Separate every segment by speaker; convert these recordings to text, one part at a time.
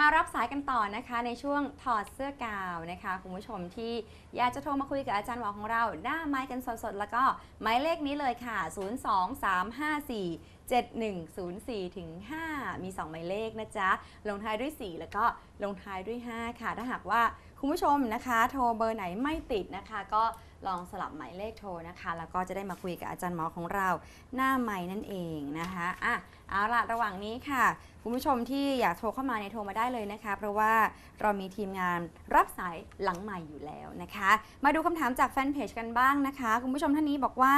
Speaker 1: มารับสายกันต่อนะคะ ในช่วงถอดเสื้อกาวนะคะ คุณผู้ชมที่อยากจะโทรมาคุยกับอาจารย์หมอของเรา หน้าไม้กันสดๆ แล้วก็หมายเลขนี้เลยค่ะ 02354 7104ถึง5มี 2 หมายเลขนะจ๊ะ ลงท้ายด้วย 4 แล้วก็ลงท้ายด้วย 5 ค่ะ ถ้าหากว่าคุณผู้ชมนะคะ โทรเบอร์ไหนไม่ติดนะคะ ก็ ลองสลับหมายเลขโทรนะคะ แล้วก็จะได้มาคุยกับอาจารย์หมอของเราหน้าไม้นั่นเองนะคะอะเอาละระหว่างนี้ค่ะ คุณผู้ชมที่อยากโทรเข้ามาเนี่ยโทรมาได้เลยนะคะ เพราะว่าเรามีทีมงานรับสายหลังใหม่อยู่แล้วนะคะ มาดูคำถามจากแฟนเพจกันบ้างนะคะ คุณผู้ชมท่านนี้บอกว่า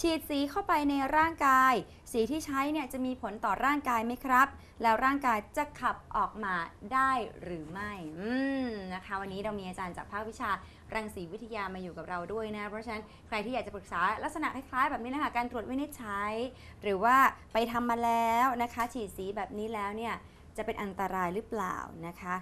Speaker 1: ฉีดสีเข้าไปในร่างกาย สีที่ใช้เนี่ยจะมีผลต่อร่างกายไหมครับ แล้วร่างกายจะขับออกมาได้หรือไม่อืมนะคะ วันนี้เรามีอาจารย์จากภาควิชา รังสีวิทยามาอยู่กับเราด้วยนะ เพราะฉะนั้นใครที่อยากจะปรึกษาลักษณะคล้ายๆแบบนี้นะคะ การตรวจวินิจฉัย หรือว่าไปทำมาแล้วนะคะ ฉีดสีแบบนี้แล้วเนี่ยจะเป็นอันตรายหรือเปล่านะคะ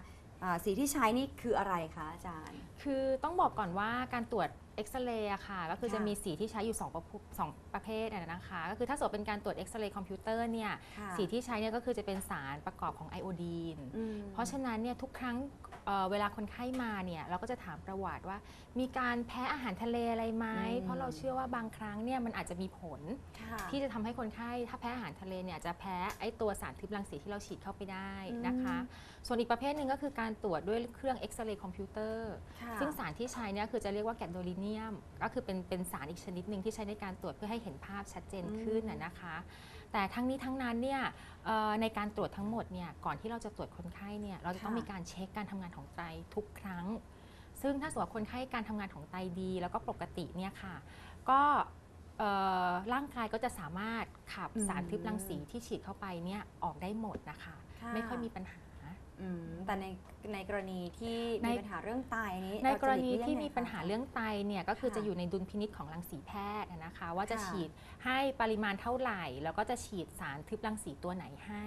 Speaker 1: สีที่ใช้นี่คืออะไรคะอาจารย์
Speaker 2: คือต้องบอกก่อนว่าการตรวจ เอ็กซเรย์อะค่ะ ก็คือ
Speaker 1: ค่ะ
Speaker 2: จะมีสีที่ใช้อยู่2ประเภทสองประเภทอะนะคะ ก็คือถ้าสมมติเป็นการตรวจเอ็กซเรย์คอมพิวเตอร์เนี่ย
Speaker 1: ค่ะ
Speaker 2: สีที่ใช้เนี่ยก็คือจะเป็นสารประกอบของไอโอดีน
Speaker 1: อืม
Speaker 2: เพราะฉะนั้นเนี่ยทุกครั้งเอ่อเวลาคนไข้มาเนี่ยเราก็จะถามประวัติว่า มีการแพ้อาหารทะเลอะไรไหม
Speaker 1: อืม
Speaker 2: เพราะเราเชื่อว่าบางครั้งเนี่ยมันอาจจะมีผล
Speaker 1: ค่ะ
Speaker 2: ที่จะทำให้คนไข้ถ้าแพ้อาหารทะเลเนี่ยจะแพ้ไอตัวสารทึบรังสีที่เราฉีดเข้าไปได้นะคะ ส่วนอีกประเภทหนึ่งก็คือการตรวจด้วยเครื่องเอ็กซเรย์คอมพิวเตอร์
Speaker 1: ค่ะ
Speaker 2: ซึ่งสารที่ใช้เนี่ยคือจะเรียกว่าแกดโดลิเนียม ก็คือเป็นเป็นสารอีกชนิดหนึ่งที่ใช้ในการตรวจเพื่อให้เห็นภาพชัดเจนขึ้นนะนะคะ แต่ทั้งนี้ทั้งนั้นเนี่ยเอ่อในการตรวจทั้งหมดเนี่ยก่อนที่เราจะตรวจคนไข้เนี่ยเราจะต้อง
Speaker 1: ค่ะ
Speaker 2: มีการเช็คการทำงานของไตทุกครั้ง ซึ่งถ้าสมมติว่าคนไข้การทำงานของไตดี แล้วก็ปกติเนี่ยค่ะก็เอ่อร่างกายก็จะสามารถขับ
Speaker 1: อืม
Speaker 2: สารทึบรังสีที่ฉีดเข้าไปเนี่ยออกได้หมดนะคะ
Speaker 1: ค่ะ
Speaker 2: ไม่ค่อยมีปัญหา
Speaker 1: อืมแต่ในในกรณีที่
Speaker 2: ใน
Speaker 1: มีปัญหาเรื่องไตนี้
Speaker 2: ใน
Speaker 1: เรา
Speaker 2: ก
Speaker 1: จะ
Speaker 2: ร
Speaker 1: หลี
Speaker 2: ณี
Speaker 1: กเลี่ย
Speaker 2: ที่
Speaker 1: ไง
Speaker 2: มี
Speaker 1: คะ
Speaker 2: ปัญหาเรื่องไตเนี่ยก็คือ
Speaker 1: ค่ะ
Speaker 2: จะอยู่ในดุลพินิษของรังสีแพทย์นะคะ ว่าจะ
Speaker 1: ค่ะ
Speaker 2: ฉีดให้ปริมาณเท่าไหร่ แล้วก็จะฉีดสารทึบรังสีตัวไหนให้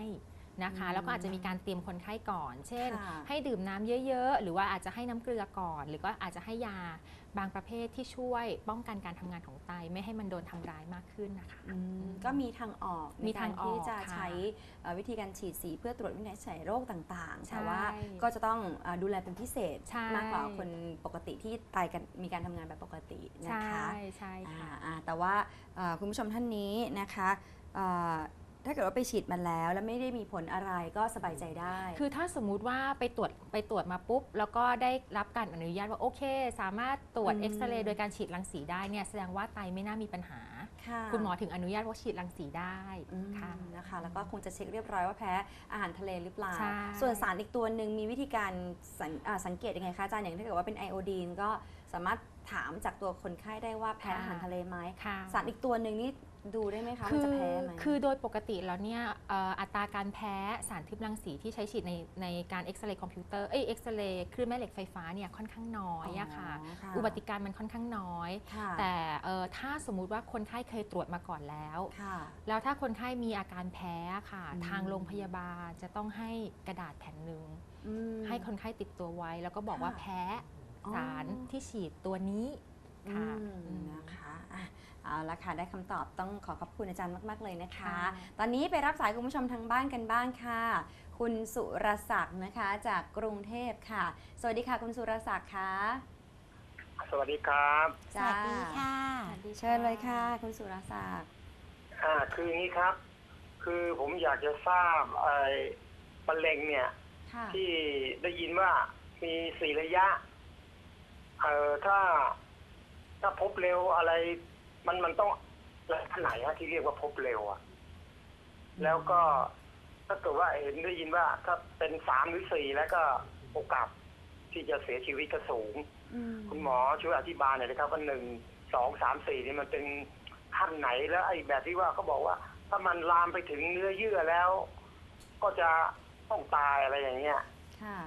Speaker 2: นะคะ
Speaker 1: อืม
Speaker 2: แล้วก็อาจจะมีการเตรียมคนไข้ก่อน เช่น
Speaker 1: ค่ะ
Speaker 2: ให้ดื่มน้ำเยอะ ๆ หรือว่าอาจจะให้น้ำเกลือก่อน หรือก็อาจจะให้ยา บางประเภทที่ช่วยป้องกันการทำงานของไตไม่ให้มันโดนทำร้ายมากขึ้นนะคะ
Speaker 1: อืมก็มีทางออก
Speaker 2: มี
Speaker 1: ในกา
Speaker 2: ทารงออก
Speaker 1: ที่จะ
Speaker 2: ค่ะ
Speaker 1: ใช้เอ่อวิธีการฉีดสีเพื่อตรวจวินิจฉัยโรคต่างๆ
Speaker 2: ใช่
Speaker 1: แต่ว่าก็จะต้องเอ่อดูแลเป็นพิเศษ
Speaker 2: ใช่
Speaker 1: มากกว่าคนปกติที่ไตกันมีการทำงานแบบปกตินะ
Speaker 2: ใช่
Speaker 1: คะ
Speaker 2: ใช่ค่ะ
Speaker 1: อ่าอ่าแต่ว่าเอ่อคุณผู้ชมท่านนี้นะคะเอ่อ ถ้าเกิดว่าไปฉีดมาแล้ว แล้วไม่ได้มีผลอะไรก็สบายใจได้
Speaker 2: คือถ้าสมมุติว่าไปตรวจไปตรวจมาปุ๊บ แล้วก็ได้รับการอนุญาตว่าโอเค สามารถตรวจ
Speaker 1: อืม
Speaker 2: เอ็กซเรย์โดยการฉีดรังสีได้เนี่ยแสดงว่าไตไม่น่ามีปัญหา
Speaker 1: ค่ะ
Speaker 2: คุณหมอถึงอนุญาตว่าฉีดรังสีได้
Speaker 1: อืม
Speaker 2: ค่ะ
Speaker 1: นะคะ แล้วก็คงจะเช็คเรียบร้อยว่าแพ้อาหารทะเลหรือเปล่า
Speaker 2: ใช่
Speaker 1: ส่วนสารอีกตัวหนึ่งมีวิธีการสังอ่าสังเกตยังไงคะอาจารย์อย่างถ้าเกิดว่าเป็นไอโอดีนก็สามารถถามจากตัวคนไข้ได้ว่าแพ้อาหารทะเลไหม
Speaker 2: ค่ะ
Speaker 1: สารอีกตัวหนึ่งนี่ ดูได้ไหมคะ
Speaker 2: คื
Speaker 1: มัน
Speaker 2: อ
Speaker 1: จะแพ้ไหม
Speaker 2: คือโดยปกติแล้วเนี่ยเอ่ออัตราการแพ้สารทึบรังสีที่ใช้ฉีดในในการเอ็กซเรย์คอมพิวเตอร์เอ้ยเอ็กซเรย์คลื่นแม่เหล็กไฟฟ้าเนี่ยค่อนข้างน้อยอะค่ะ
Speaker 1: ค่ะ
Speaker 2: อุบัติการมันค่อนข้างน้อย
Speaker 1: ค่ะ
Speaker 2: แต่เอ่อถ้าสมมุติว่าคนไข้เคยตรวจมาก่อนแล้ว
Speaker 1: ค่ะ
Speaker 2: แล้วถ้าคนไข้มีอาการแพ้ค่ะ
Speaker 1: อืม
Speaker 2: ทางโรงพยาบาลจะต้องให้กระดาษแผ่นหนึ่ง
Speaker 1: อืม
Speaker 2: ให้คนไข้ติดตัวไว้ แล้วก็บอกว่า
Speaker 1: ค่ะ
Speaker 2: แพ้
Speaker 1: อ๋อ
Speaker 2: สารที่ฉีดตัวนี้ค่ะ
Speaker 1: อืม
Speaker 2: อืม
Speaker 1: นะคะอะ เอาละค่ะได้คำตอบต้องขอขอบคุณอาจารย์มาก ๆ เลยนะคะ
Speaker 2: ค่ะ
Speaker 1: ตอนนี้ไปรับสายคุณผู้ชมทางบ้านกันบ้างค่ะ คุณสุรศักดิ์นะคะจากกรุงเทพค่ะ สวัสดีค่ะ คุณสุรศักดิ์ค่ะ
Speaker 3: สวัสดีครับ
Speaker 4: สวัสดีค่ะ
Speaker 1: เชิญเลยค่ะ คุณสุรศักดิ์
Speaker 3: อ่าคืออย่างนี้ครับ คือผมอยากจะทราบไอ้มะเร็งเนี่ย
Speaker 1: ค่ะ
Speaker 3: ที่ได้ยินว่ามีสี่ระยะ เอ่อถ้า ถ้าพบเร็วอะไร มันมันต้องระยะไหนฮะที่เรียกว่าพบเร็วอะแล้วก็ถ้าเกิดว่าเห็นได้ยินว่า ถ้าเป็นสามหรือสี่แล้วก็โอกาสที่จะเสียชีวิตก็สูง
Speaker 1: อืม
Speaker 3: คุณหมอช่วยอธิบายหน่อยนะครับว่าหนึ่งสองสามสี่นี่มันเป็นขั้นไหนแล้วไอ้แบบที่ว่าเขาบอกว่า ถ้ามันลามไปถึงเนื้อเยื่อแล้ว ก็จะต้องตายอะไรอย่างเงี้ย
Speaker 1: ค่ะ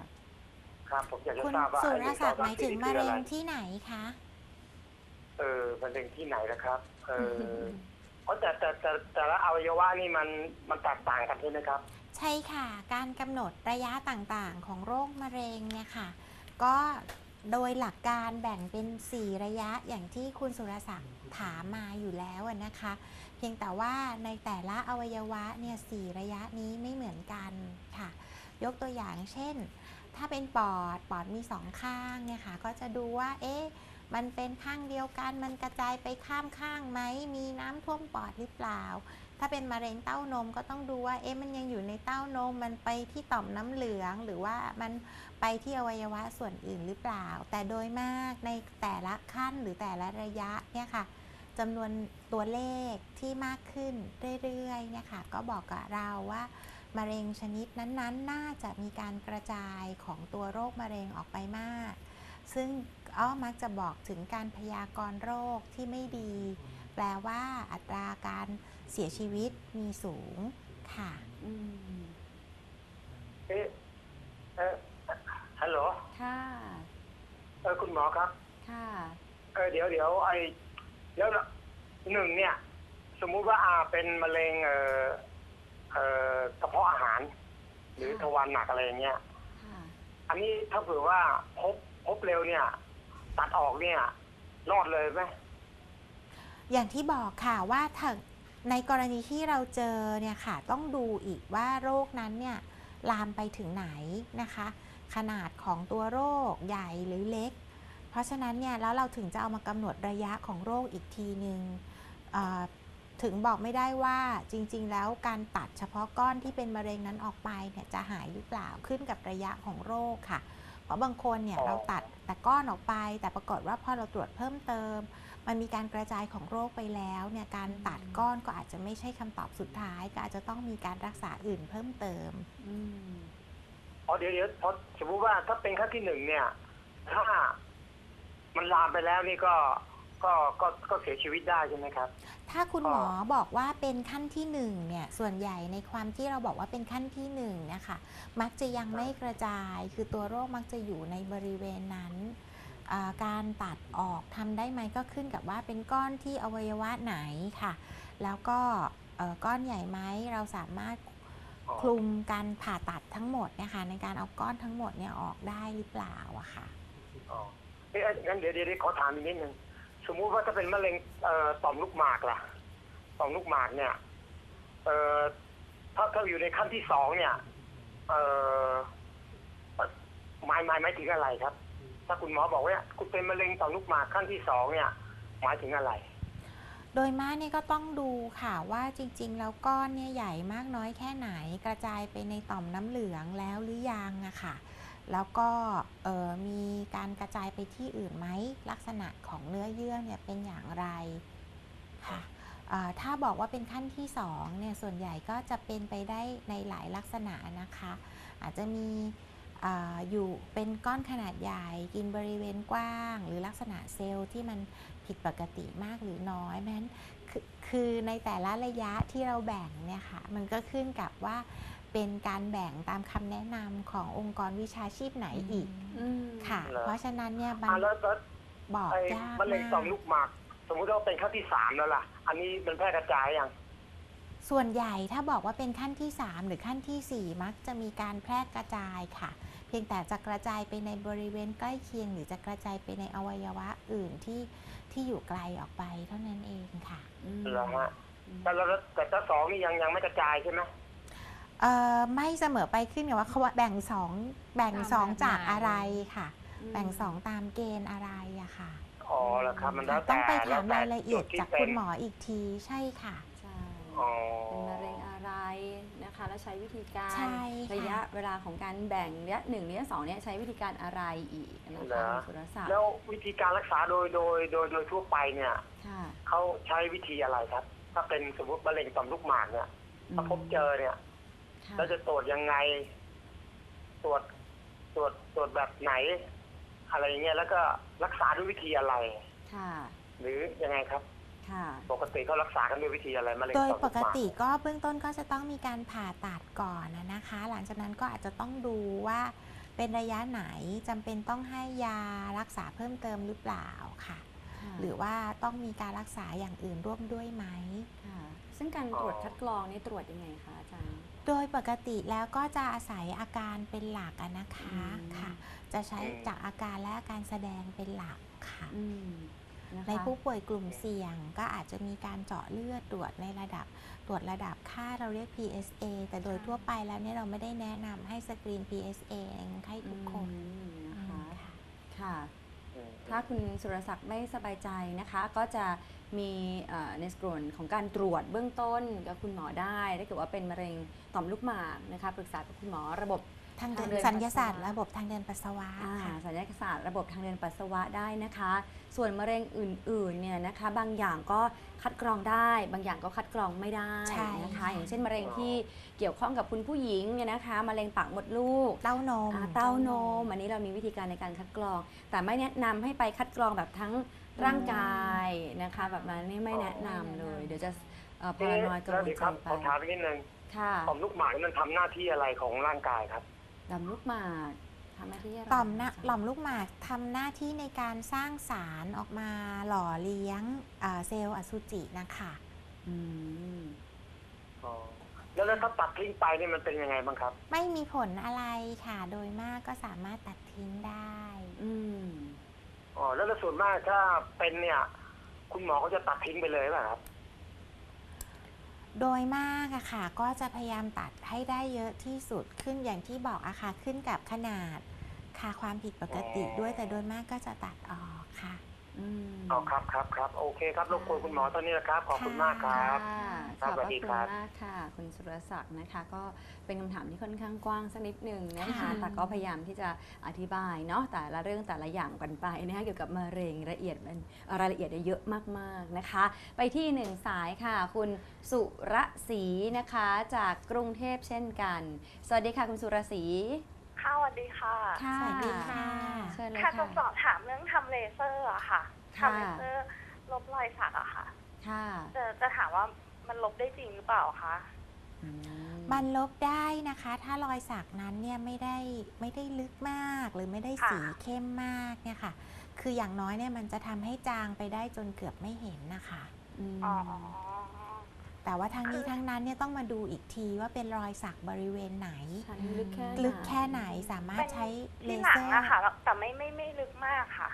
Speaker 3: ครับผมอยากจะ
Speaker 4: คุณ
Speaker 3: ทราบว่า
Speaker 4: สุ
Speaker 3: ไอ้
Speaker 4: ร
Speaker 3: หนึ่งส
Speaker 4: ศั
Speaker 3: อกง
Speaker 4: ดิ์ห
Speaker 3: สาม
Speaker 4: มายถึ
Speaker 3: สี่
Speaker 4: ง
Speaker 3: นี่
Speaker 4: มะ
Speaker 3: คือ
Speaker 4: เร็
Speaker 3: อะไร
Speaker 4: งที่ไหนคะ
Speaker 3: เออมันเป็นที่ไหนนะครับ เออเพราะแต่แต่แต่แต่ละอวัยวะนี่มันมันแตกต่างกันใช่ไหมครับ
Speaker 4: ใช่ค่ะ การกำหนดระยะต่างๆ ของโรคมะเร็งเนี่ยค่ะ ก็โดยหลักการแบ่งเป็น 4 ระยะอย่างที่คุณสุรศักดิ์ถามมาอยู่แล้วอะนะคะ เพียงแต่ว่าในแต่ละอวัยวะเนี่ยสระยะนี้ไม่เหมือนกันค่ะ ยกตัวอย่างเช่น ถ้าเป็นปอดปอดมีสองข้างเนี่ยค่ะ ก็จะดูว่าเอ๊ะ มันเป็นข้างเดียวกัน มันกระจายไปข้ามข้างไหม มีน้ำท่วมปอดหรือเปล่า ถ้าเป็นมะเร็งเต้านมก็ต้องดูว่า เอ๊ะ มันยังอยู่ในเต้านม มันไปที่ต่อมน้ำเหลือง หรือว่ามันไปที่อวัยวะส่วนอื่นหรือเปล่า แต่โดยมากในแต่ละขั้นหรือแต่ละระยะเนี่ยค่ะจำนวนตัวเลขที่มากขึ้นเรื่อยๆเนี่ยค่ะก็บอกกับเราว่ามะเร็งชนิดนั้นๆ น่าจะมีการกระจายของตัวโรคมะเร็งออกไปมาก ซึ่งอ้อมักจะบอกถึงการพยากรณ์โรคที่ไม่ดี แปลว่าอัตราการเสียชีวิตมีสูงค่ะ
Speaker 1: อืม
Speaker 3: เอ๊ะเออฮัลโหล
Speaker 1: ค่ะ
Speaker 3: เออคุณหมอครับ
Speaker 1: ค่ะ
Speaker 3: เออเดี๋ยวเดี๋ยวไอแล้วหนึ่งเนี่ย สมมุติว่าอาเป็นมะเร็งเออเออกระเพาะอาหาร หรือทวารหนักอะไรอย่างเงี้ย
Speaker 1: ค่ะ
Speaker 3: อันนี้ถ้าเผื่อว่าพบ พบเร็วเนี่ย ตัดออกเนี่ยรอดเลยไหม
Speaker 4: อย่างที่บอกค่ะว่าถ้าในกรณีที่เราเจอเนี่ยค่ะ ต้องดูอีกว่าโรคนั้นเนี่ยลามไปถึงไหนนะคะ ขนาดของตัวโรคใหญ่หรือเล็ก เพราะฉะนั้นเนี่ยแล้วเราถึงจะเอามากำหนดระยะของโรคอีกทีหนึ่งเอ่อถึงบอกไม่ได้ว่าจริงๆ แล้วการตัดเฉพาะก้อนที่เป็นมะเร็งนั้นออกไปเนี่ยจะหายหรือเปล่าขึ้นกับระยะของโรคค่ะ ราะบางคนเนี่ยเราตัดแต่ก้อนออกไป แต่ปรากฏว่าพอเราตรวจเพิ่มเติม มันมีการกระจายของโรคไปแล้วเนี่ยการตัดก้อนก็อาจจะไม่ใช่คำตอบสุดท้าย ก็อาจจะต้องมีการรักษาอื่นเพิ่มเติม
Speaker 1: อืม
Speaker 3: อ๋อเดี๋ยวเดี๋ยวพอสมมุติว่าถ้าเป็นขั้นที่หนึ่งเนี่ย ถ้ามันลามไปแล้วนี่ก็ ก็ก็ก็เสียชีวิตได้ใช่ไหมครับ
Speaker 4: ถ้าคุณหมอบอกว่าเป็นขั้นที่หนึ่งเนี่ยส่วนใหญ่ในความที่เราบอกว่าเป็นขั้นที่หนึ่งเนะคะมักจะยังไม่กระจาย คือตัวโรคมักจะอยู่ในบริเวณนั้นอ่าการตัดออกทำได้ไหมก็ขึ้นกับว่าเป็นก้อนที่อวัยวะไหนค่ะ แล้วก็เอ่อก้อนใหญ่ไหมเราสามารถ
Speaker 3: อ๋อ
Speaker 4: คลุมการผ่าตัดทั้งหมดเนะคะในการเอาก้อนทั้งหมดเนี่ยออกได้หรือเปล่าอะค่ะ
Speaker 3: อ๋อเอ๊ะงั้นเดี๋ยวเดี๋ยวเดี๋ยวขอถามอีกนิดนึง สมมุติว่าถ้าเป็นมะเร็งเอ่อต่อมลูกหมากล่ะต่อมลูกหมากเนี่ยเอ่อถ้าถ้าอยู่ในขั้นที่สองเนี่ยเอ่อหมายหมายหมายถึงอะไรครับ ถ้าคุณหมอบอกว่า คุณเป็นมะเร็งต่อมลูกหมากขั้นที่สองเนี่ย หมายถึงอะไร
Speaker 4: โดยมากเนี่ยก็ต้องดูค่ะว่าจริง ๆ แล้วก้อนเนี่ยใหญ่มากน้อยแค่ไหนกระจายไปในต่อมน้ำเหลืองแล้วหรือยังอะค่ะ แล้วก็มีการกระจายไปที่อื่นไหมลักษณะของเนื้อเยื่อเนี่ยเป็นอย่างไรค่ะถ้าบอกว่าเป็นขั้นที่สองเนี่ยส่วนใหญ่ก็จะเป็นไปได้ในหลายลักษณะนะคะ อาจจะมีอยู่เป็นก้อนขนาดใหญ่กินบริเวณกว้าง หรือลักษณะเซลล์ที่มันผิดปกติมากหรือน้อยเพราะฉะนั้นคคือในแต่ละระยะที่เราแบ่งเนี่ยค่ะมันก็ขึ้นกับว่า เป็นการแบ่งตามคำแนะนำขององค์กรวิชาชีพไหนอีก
Speaker 1: อืม
Speaker 4: ค่ะ
Speaker 3: เหรอ
Speaker 4: เพราะฉะนั้นเนี่ยมัน
Speaker 3: อะแล้วแล้ว
Speaker 4: บอก
Speaker 3: ไอ้
Speaker 4: ยาก
Speaker 3: มะเร็งต่อม
Speaker 4: มา
Speaker 3: ลู
Speaker 4: ก
Speaker 3: กหมาก สมมุติว่าเป็นขั้นที่สามแล้วล่ะ อันนี้มันแพร่กระจายยัง
Speaker 4: ส่วนใหญ่ถ้าบอกว่าเป็นขั้นที่ 3 หรือขั้นทีสี่ 4 มักจะมีการแพร่กระจายค่ะ เพียงแต่จะกระจายไปในบริเวณใกล้เคียง หรือจะกระจายไปในอวัยวะอื่นที่ที่อยู่ไกลออกไปเท่านั้นเองค่ะ
Speaker 1: อืม
Speaker 3: เหรอฮะแต่แล้วแต่ถ้าสองนี่ยังยังไม่กระจายใช่ไหม
Speaker 4: เอ่อ ไม่เสมอไปขึ้นกับว่าเขาว่าแบ่งสองแบ่ง
Speaker 2: ตาม
Speaker 4: สอง
Speaker 2: แบบ
Speaker 4: จาก
Speaker 2: ไหน
Speaker 4: อะไรค่ะ
Speaker 1: อืม
Speaker 4: แบ่งสองตามเกณฑ์อะไรอะค่ะ
Speaker 3: อ๋อแล้วครับมันแล้วแต่
Speaker 4: ต้องไปถาม
Speaker 3: แวแต่
Speaker 4: รายละเอียด
Speaker 3: จุที่
Speaker 4: จาก
Speaker 3: ป็
Speaker 4: คุ
Speaker 3: น
Speaker 4: ณหมออีกทีใช่ค่ะ
Speaker 1: ใช่
Speaker 3: อ๋อ
Speaker 1: เป็นมะเร็งอะไรนะคะ แล้วใช้วิธีการ
Speaker 4: ใช่ค่ะ
Speaker 1: ระยะเวลาของการแบ่งระยะหนึ่งระยะสองเนี่ยใช้วิธีการอะไรอีกนะ
Speaker 3: เหร
Speaker 1: คะ
Speaker 3: อ
Speaker 1: คุณสุรศักดิ์
Speaker 3: แล้ววิธีการรักษาโดยโดยโดยโดยทั่วไปเนี่ย
Speaker 1: ค่ะ
Speaker 3: เขาใช้วิธีอะไรครับ ถ้าเป็นสมมติมะเร็งต่อมลูกหมากเนี่ยถ้าพบเจอเนี่ย
Speaker 1: ค่ะ
Speaker 3: แล้วจะตรวจยังไง ตรวจตรวจตรวจแบบไหน อะไรอย่างเงี้ยแล้วก็รักษาด้วยวิธีอะไร
Speaker 1: ค่ะ
Speaker 3: หรือยังไงครับ
Speaker 1: ค่ะ
Speaker 3: ปกติเขารักษากันด้วยวิธีอะไรมะเร็ง
Speaker 4: โด
Speaker 3: ต่อม
Speaker 4: ย
Speaker 3: ลูกห
Speaker 4: ป
Speaker 3: มาก
Speaker 4: ติก็เบื้องต้นก็จะต้องมีการผ่าตัดก่อนนะนะคะ หลังจากนั้นก็อาจจะต้องดูว่าเป็นระยะไหนจำเป็นต้องให้ยารักษาเพิ่มเติมหรือเปล่าค่ะ
Speaker 1: ค่ะ
Speaker 4: หรือว่าต้องมีการรักษาอย่างอื่นร่วมด้วยไหม
Speaker 1: ค่ะ ซึ่งการตรวจคัดกรองนี่ตรวจยังไงคะอาจารย์
Speaker 4: โดยปกติแล้วก็จะอาศัยอาการเป็นหลักอะนะคะ
Speaker 1: อืม
Speaker 4: ค่ะ จะใช้จากอาการและอาการแสดงเป็นหลักค่ะ
Speaker 1: อืมนะคะ
Speaker 4: ในผู้ป่วยกลุ่มเสี่ยงก็อาจจะมีการเจาะเลือดตรวจในระดับตรวจระดับค่าเราเรียก PSA แต่โดยทั่วไปแล้วเนี่ยเราไม่ได้แนะนำให้สกรีน PSA ในคนไข้ทุกคน
Speaker 1: อืมนะ
Speaker 4: อื
Speaker 1: คะ
Speaker 4: มค่ะ
Speaker 1: ค่ะ
Speaker 3: อืม
Speaker 1: ถ้าคุณสุรศักดิ์ไม่สบายใจนะคะ ก็จะมีเอ่อในส่วนของการตรวจเบื้องต้นกับคุณหมอได้ถ้าเกิดว่าเป็นมะเร็งต่อมลูกหมากนะคะปรึกษากับคุณหมอระบบ
Speaker 4: ทางเดิ
Speaker 1: ทาง
Speaker 4: น
Speaker 1: เดิน
Speaker 4: สัญญาศาสตร์
Speaker 1: ปัสสาวะ
Speaker 4: ระบบทางเดินปัสสาวะ
Speaker 1: อ่า
Speaker 4: ค่ะ
Speaker 1: สัญญาศาสตร์ระบบทางเดินปัสสาวะได้นะคะ ส่วนมะเร็งอื่นๆเนี่ยนะคะ บางอย่างก็คัดกรองได้ บางอย่างก็คัดกรองไม่ได้
Speaker 4: ใช่
Speaker 1: นะคะ
Speaker 4: ค่ะ
Speaker 1: อย่างเช่นมะเร็งที่เกี่ยวข้องกับคุณผู้หญิงเนี่ยนะคะมะเร็งปากมดลูก
Speaker 4: เต้านม
Speaker 1: อ่าเต้านมอันนี้เรามีวิธีการในการคัดกรอง แต่ไม่แนะนำให้ไปคัดกรองแบบทั้งร่างกายนะคะ แบบนั้นนี่ไม่แนะนำเลย เดี๋ยวจะพารานอยกัง
Speaker 3: แล้ว
Speaker 1: วล
Speaker 3: ดี
Speaker 1: ใจ
Speaker 3: ครับ
Speaker 1: ไป
Speaker 3: ขอถามอีกนิดนึง
Speaker 1: ค่ะ
Speaker 3: ต่อมลูกหมากนี่มันทำหน้าที่อะไรของร่างกายครับ
Speaker 1: ดำลูกหมากทำหน้าที่อะไร
Speaker 4: ต่อมนะหล่อมลูกหมากทำหน้าที่ในการสร้างสารออกมาหล่อเลี้ยงเอ่อเซลล์อสุจินะคะ
Speaker 1: อืม
Speaker 3: อ๋อแล้วแล้วถ้าตัดทิ้งไปนี่มันเป็นยังไงบ้างครับ
Speaker 4: ไม่มีผลอะไรค่ะ โดยมากก็สามารถตัดทิ้งได้
Speaker 1: อืม
Speaker 3: อ๋อแล้วแล้วส่วนมากถ้าเป็นเนี่ย คุณหมอเขาจะตัดทิ้งไปเลยป่ะครับ
Speaker 4: โดยมากอะค่ะ ก็จะพยายามตัดให้ได้เยอะที่สุดขึ้นอย่างที่บอกอะค่ะ ขึ้นกับขนาด ค่ะความผิดปกติด้วยแต่โดยมากก็จะตัดออกค่ะ
Speaker 1: อืม
Speaker 3: อ๋อครับครับครับโอเคครับรบกวนคุณหมอตอนนี้นะครับ ขอบคุณมากครับ
Speaker 1: ค่ะ
Speaker 3: ครั
Speaker 1: ข
Speaker 3: บ
Speaker 1: อบพ
Speaker 3: สวั
Speaker 1: ระ
Speaker 3: สดี
Speaker 1: คุณ
Speaker 3: ครับ
Speaker 1: มากค่ะ คุณสุรศักดิ์นะคะ ก็เป็นคำถามที่ค่อนข้างกว้างสักนิดหนึ่งนะคะ
Speaker 4: ค่ะ
Speaker 1: แต่ก็พยายามที่จะอธิบายเนาะแต่ละเรื่องแต่ละอย่างกันไปนะคะเกี่ยวกับมะเร็งละเอียดมันรายละเอียดเนี่ยเยอะมากๆนะคะ ไปที่หนึ่งสายค่ะ คุณสุรศรีนะคะจากกรุงเทพเช่นกัน สวัสดีค่ะคุณสุรศรี
Speaker 5: ค่ะสวัสดีค่ะ
Speaker 1: ค่ะ
Speaker 4: สวัสดีค่ะ
Speaker 1: เชิญเลย
Speaker 5: ค่ะจะ
Speaker 1: ค่ะ
Speaker 5: สอบถามเรื่องทำเลเซอร์อะค่ะ
Speaker 1: ค่ะ
Speaker 5: ทำเลเซอร์ลบรอยสักอะค่ะ
Speaker 1: ค่ะ
Speaker 5: จะจะถามว่ามันลบได้จริงหรือเปล่าคะ
Speaker 1: อื
Speaker 4: มันลบได้นะคะ ถ้ารอยสักนั้นเนี่ยไม่ได้ไม่ได้ลึกมากหรือไม่ได้สีเข้มมากเนี่ยค่ะ คืออย่างน้อยเนี่ยมันจะทำให้จางไปได้จนเกือบไม่เห็นนะคะ
Speaker 1: อืม
Speaker 5: อ๋อ
Speaker 4: แต่ว่าทั้งนี้ทั้งนั้นเนี่ยต้องมาดูอีกทีว่าเป็นรอยสักบริเวณไหน
Speaker 1: ชั้นลึกแค่
Speaker 4: ลึกแค่ไหนสามารถ
Speaker 5: เป็น
Speaker 4: ใช้เล
Speaker 5: ที่หนั
Speaker 4: เซ
Speaker 5: ง
Speaker 4: อร์
Speaker 5: อะค่ะแล้วแต่ไม่ไม่ไม่ลึกมากค่ะ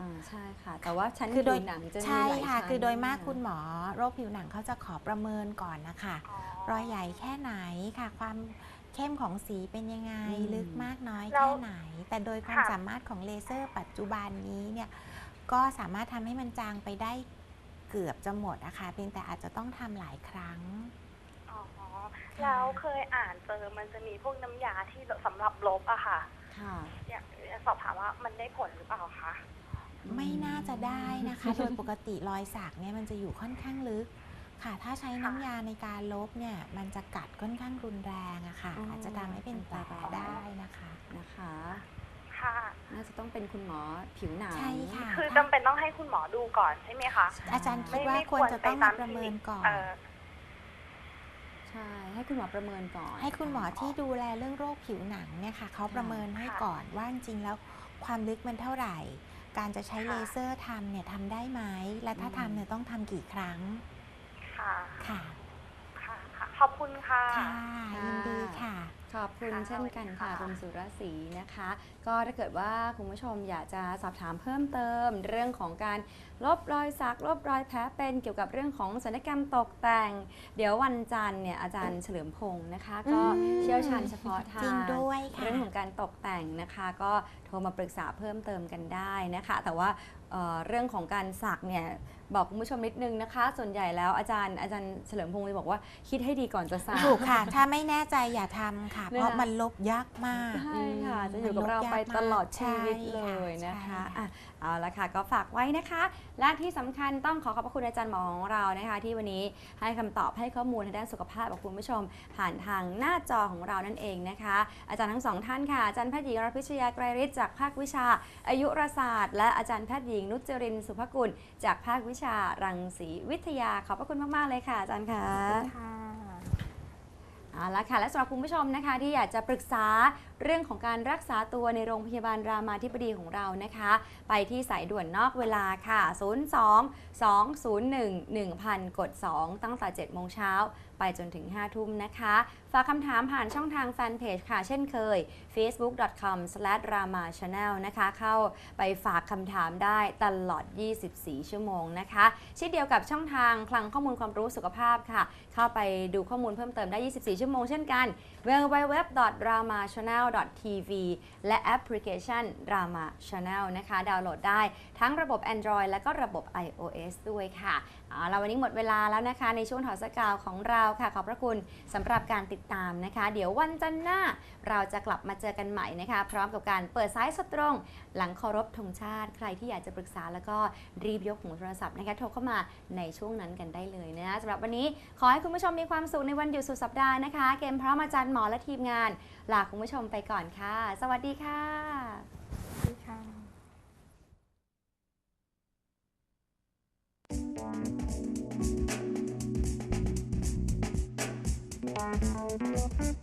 Speaker 1: อ่าใช่ค่ะ แต่ว่าชั้น
Speaker 4: คือโดย
Speaker 1: ผิวหนังจะมี
Speaker 4: ใช่
Speaker 1: หลาย
Speaker 4: ค่ะ
Speaker 1: ชั้น
Speaker 4: คือโดยมาก
Speaker 1: นะะ
Speaker 4: คุณหมอโรคผิวหนังเขาจะขอประเมินก่อนนะคะ รอยใหญ่แค่ไหนค่ะ ความเข้มของสีเป็นยังไง
Speaker 1: อืม
Speaker 4: ลึกมากน้อย
Speaker 5: แล้
Speaker 4: แค่
Speaker 5: ว
Speaker 4: ไหน แต่โดยความ
Speaker 5: ค่ะ
Speaker 4: สามารถของเลเซอร์ปัจจุบันนี้เนี่ยก็สามารถทำให้มันจางไปได้ เกือบจะหมดนะคะเพียงแต่อาจจะต้องทำหลายครั้ง
Speaker 5: อ๋อแล้วเคยอ่านเจอมันจะมีพวกน้ำยาที่สำหรับลบอะค่ะ
Speaker 1: ค่ะ
Speaker 5: อยากอยากสอบถามว่ามันได้ผลหรือเปล่าคะ
Speaker 4: ไม่น่าจะได้นะคะ โดยปกติรอยสักเนี่ยมันจะอยู่ค่อนข้างลึกค่ะ ถ้าใช้น้ำยาในการลบเนี่ย มันจะกัดค่อนข้างรุนแรงอะค่ะ
Speaker 1: อ๋ออ
Speaker 4: อาจจะทำให้เป็นแผลได้นะคะ
Speaker 1: นะคะ
Speaker 5: ค่ะ
Speaker 1: น่าจะต้องเป็นคุณหมอผิวหนัง
Speaker 4: ใช่ค่ะ
Speaker 5: คือจำเป็นต้องให้คุณหมอดูก่อนใช่ไหมคะ
Speaker 4: อาจารย์คิด
Speaker 5: ไม่
Speaker 4: ว่า
Speaker 5: ไม่
Speaker 4: ควรจะต้องมาประเมินก่อน
Speaker 5: เออ
Speaker 1: ใช่ ให้คุณหมอประเมินก่อน
Speaker 4: ให้คุณหมอที่ดูแลเรื่องโรคผิวหนังเนี่ยค่ะเขาประเมินให้
Speaker 5: ค่ะ
Speaker 4: ก่อนว่าจริงๆแล้วความลึกมันเท่าไหร่ การจะใช้
Speaker 5: ค่ะ
Speaker 4: เลเซอร์ทำเนี่ยทำได้ไหม และถ้าทำเนี่ยต้องทำกี่ครั้ง
Speaker 5: ค่ะ
Speaker 4: ค่ะ
Speaker 5: ค่ะค่ะข อบคุณค่ะ
Speaker 4: ค่ะยินดีค่ะ
Speaker 1: ขอบคุณ
Speaker 5: ค่ะ
Speaker 1: เช่นกันค่ะ
Speaker 5: สวัสดีค่ะ
Speaker 1: คุณสุรศรีนะคะ ก็ถ้าเกิดว่าคุณผู้ชมอยากจะสอบถามเพิ่มเติม เรื่องของการลบรอยสักลบรอยแผลเป็นเกี่ยวกับเรื่องของศัลยกรรมตกแต่ง เดี๋ยววันจันทร์เนี่ยอาจารย์เฉลิมพงศ์นะคะ ก็
Speaker 4: อืม
Speaker 1: เชี่ยวชาญเฉพาะทาง
Speaker 4: จริงด้วยค่ะ
Speaker 1: เรื่องของการตกแต่งนะคะ ก็โทรมาปรึกษาเพิ่มเติมกันได้นะคะ แต่ว่าเอ่อเรื่องของการสักเนี่ย บอกคุณผู้ชมนิดนึงนะคะ ส่วนใหญ่แล้วอาจารย์อาจารย์เฉลิมพงศ์เลยบอกว่าคิดให้ดีก่อนจะสัก
Speaker 4: ถูกค่ะ ถ้าไม่แน่ใจอย่าทำค่ะ
Speaker 1: เนี่ย
Speaker 4: เพราะมันลบยากมาก
Speaker 1: ใช่ค่ะ จะอยู่
Speaker 4: มัน
Speaker 1: กับเราไปตลอดชีวิต
Speaker 4: ใช่
Speaker 1: เล
Speaker 4: ค่ะ
Speaker 1: ยนะคะ
Speaker 4: ใช่ค่ะ
Speaker 1: อะเอาละค่ะก็ฝากไว้นะคะ และที่สำคัญต้องขอขอบพระคุณอาจารย์หมอของเรานะคะ ที่วันนี้ให้คำตอบให้ข้อมูลทางด้านสุขภาพกับคุณผู้ชม ผ่านทางหน้าจอของเรานั่นเองนะคะ อาจารย์ทั้งสองท่านค่ะอาจารย์แพทย์หญิงรพิชยาไกรฤทธิ์จากภาควิชา อายุรศาสตร์ และอาจารย์แพทย์หญิงนุจจรินทร์สุภกุลจากภาควิชารังสีวิทยาขอบพระคุณมากๆเลยค่ะอาจารย์ค่ะ
Speaker 4: ค่ะ
Speaker 1: เอาละค่ะและสำหรับคุณผู้ชมนะคะ ที่อยากจะปรึกษาเรื่องของการรักษาตัวในโรงพยาบาลรามาธิบดีของเรานะคะ ไปที่สายด่วนนอกเวลาค่ะ 02 201 1000 กด 2 ตั้งแต่7โมงเช้าไปจนถึง 5 ทุ่มนะคะ ฝากคำถามผ่านช่องทางแฟนเพจค่ะ เช่นเคย facebook.com/ramachannel นะคะ เข้าไปฝากคำถามได้ตลอด 24 ชั่วโมงนะคะ เช่นเดียวกับช่องทางคลังข้อมูลความรู้สุขภาพค่ะ เข้าไปดูข้อมูลเพิ่มเติมได้ 24 ชั่วโมงเช่นกัน www.ramachannel.tv และแอปพลิเคชัน Rama Channel นะคะ ดาวน์โหลดได้ทั้งระบบ Android และก็ระบบ iOS ด้วยค่ะ เอาละวันนี้หมดเวลาแล้วนะคะ ในช่วงถอดสกาวของเราค่ะ ขอบพระคุณสำหรับการติดตามนะคะ เดี๋ยววันจันทร์หน้าเราจะกลับมาเจอกันใหม่นะคะ พร้อมกับการเปิดสายสดตรง หลังเคารพธงชาติ ใครที่อยากจะปรึกษาแล้วก็รีบยกหูโทรศัพท์นะคะโทรเข้ามาในช่วงนั้นกันได้เลยนะสำหรับวันนี้ขอให้คุณผู้ชมมีความสุขในวันหยุดสุดสัปดาห์นะคะ เกมพร้อมอาจารย์หมอและทีมงานลาคุณผู้ชมไปก่อนค่ะ สวัสดีค่ะ
Speaker 2: ค่ะ Thank you.